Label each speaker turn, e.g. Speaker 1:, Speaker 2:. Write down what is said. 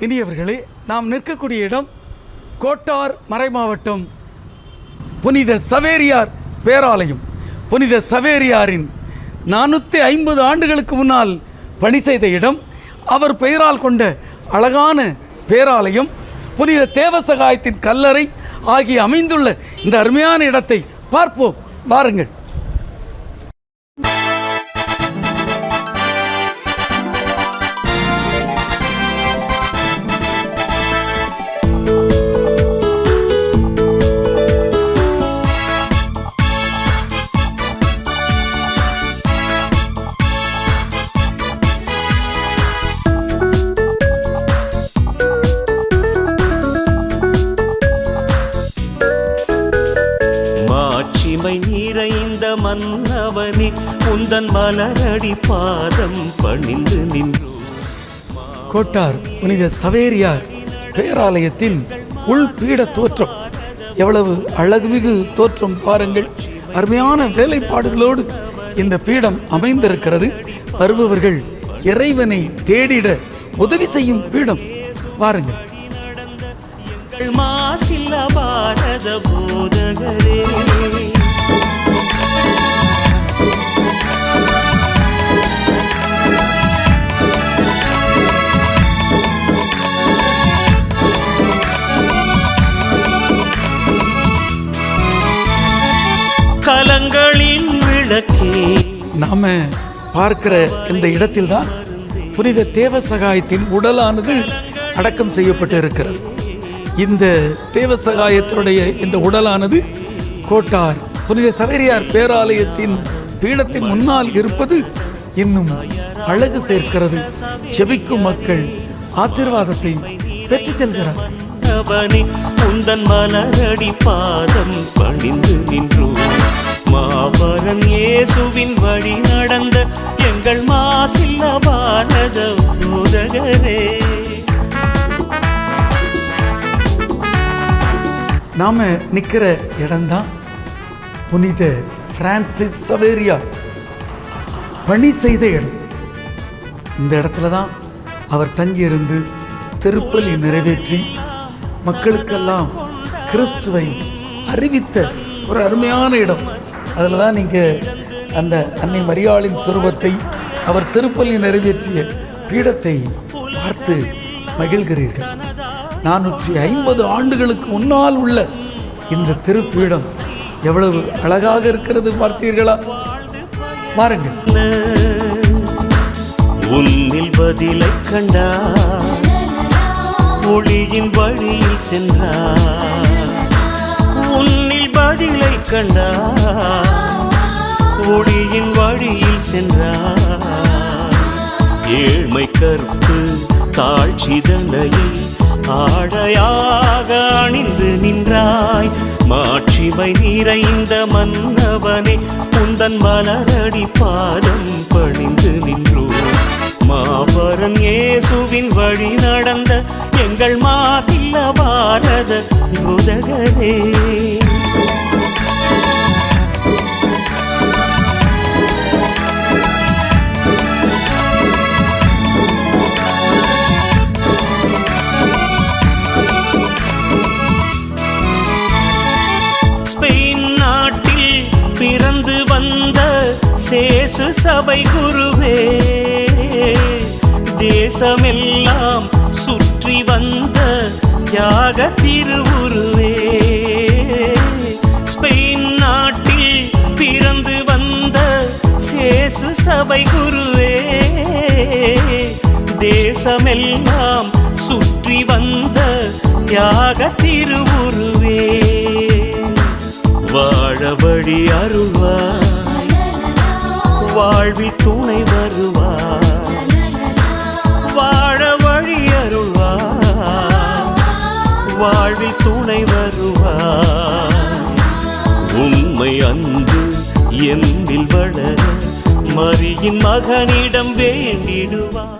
Speaker 1: இனியவர்களே நாம் நிற்கக்கூடிய இடம் கோட்டார் மறைமாவட்டம் புனித சவேரியார் பேராலயம். புனித சவேரியாரின் நானூற்றி ஐம்பது ஆண்டுகளுக்கு முன்னால் பணி செய்த இடம் அவர் பெயரால் கொண்ட அழகான பேராலயம் புனித தேவசகாயத்தின் கல்லறை ஆகிய அமைந்துள்ள இந்த அருமையான இடத்தை பார்ப்போம். வாருங்கள்.
Speaker 2: மன்னவனே உந்தன் மலரடி பாதம் பணிந்து நின்றோ
Speaker 1: கோட்டார் புனித சவேரியார் பேராலயத்தின் உள் பீட தோற்றம். எவ்வளவு அழகுமிகு தோற்றம் பாருங்கள். அருமையான வேலைப்பாடுகளோடு இந்த பீடம் அமைந்திருக்கிறது. வருபவர்கள் இறைவனை தேடிட உதவி செய்யும் பீடம்.
Speaker 2: எங்கள் மாசில்ல பாரத போதகரே. கலங்களின் விளக்கே.
Speaker 1: நாம பார்க்கிற இந்த இடத்தில்தான் புனித தேவசகாயத்தின் உடலானது அடக்கம் செய்யப்பட்டு இருக்கிறது. இந்த தேவசகாயத்தினுடைய இந்த உடலானது கோட்டார் புனித சவேரியார் பேராலயத்தின் பீடத்தின் முன்னால் இருப்பது இன்னும் அழகு சேர்க்கிறது. செபிக்கும் மக்கள் ஆசீர்வாதத்தை பெற்றுச் செல்கிறார்.
Speaker 2: உந்தன் மலரடி பாதம் பணிந்து
Speaker 1: நாம நிற்கிற இடம்தான் புனித பிரான்சிஸ் சவேரியா. பணி செய்த இடம். இந்த இடத்துல தான் அவர் தங்கியிருந்து திருப்பலி நிறைவேற்றி மக்களுக்கெல்லாம் கிறிஸ்துவை அறிவித்த ஒரு அருமையான இடம். அதில் தான் நீங்கள் அந்த அன்னை மரியாளின் சுரூபத்தை அவர் திருப்பலி நிறைவேற்றிய பீடத்தை பார்த்து மகிழ்கிறீர்கள். நானூற்றி ஐம்பது ஆண்டுகளுக்கு முன்னால் உள்ள இந்த திருப்பீடம் எவ்வளவு அழகாக இருக்கிறது பார்த்தீர்களா? பாருங்கள்.
Speaker 2: உன்னில் பதிலை கண்டா ஒளியின் வழியில் சென்றார். உன்னில் பதிலை கண்டா ஒளியின் வழியில் சென்றார். ஏழ்மை கருப்பு தாழ்ச்சிதனையை ஆடையாக அணிந்து நின்றாய். மாட்சிமை நிறைந்த மன்னவனே உந்தன் மலரடி பாதம் பணிந்து நின்றோ. மாபரன் இயேசுவின் வழி நடந்த எங்கள் மாசில்ல பாரத உதகரே சபை குருவே தேசமெல்லாம் சுற்றி வந்த தியாக திருவுருவே. ஸ்பெயின் நாட்டில் பிறந்து வந்த சேசு சபை குருவே தேசமெல்லாம் சுற்றி வந்த தியாக திருவுருவே. வாழ வழி அருள்வார். வாழ்வி துணை வருவார். வாழ வழி அருள்வார். வாழ்வி துணை வருவார். உண்மை அன்பு என்னில் வளர மரியின் மகனிடம் வேண்டிடுவார்.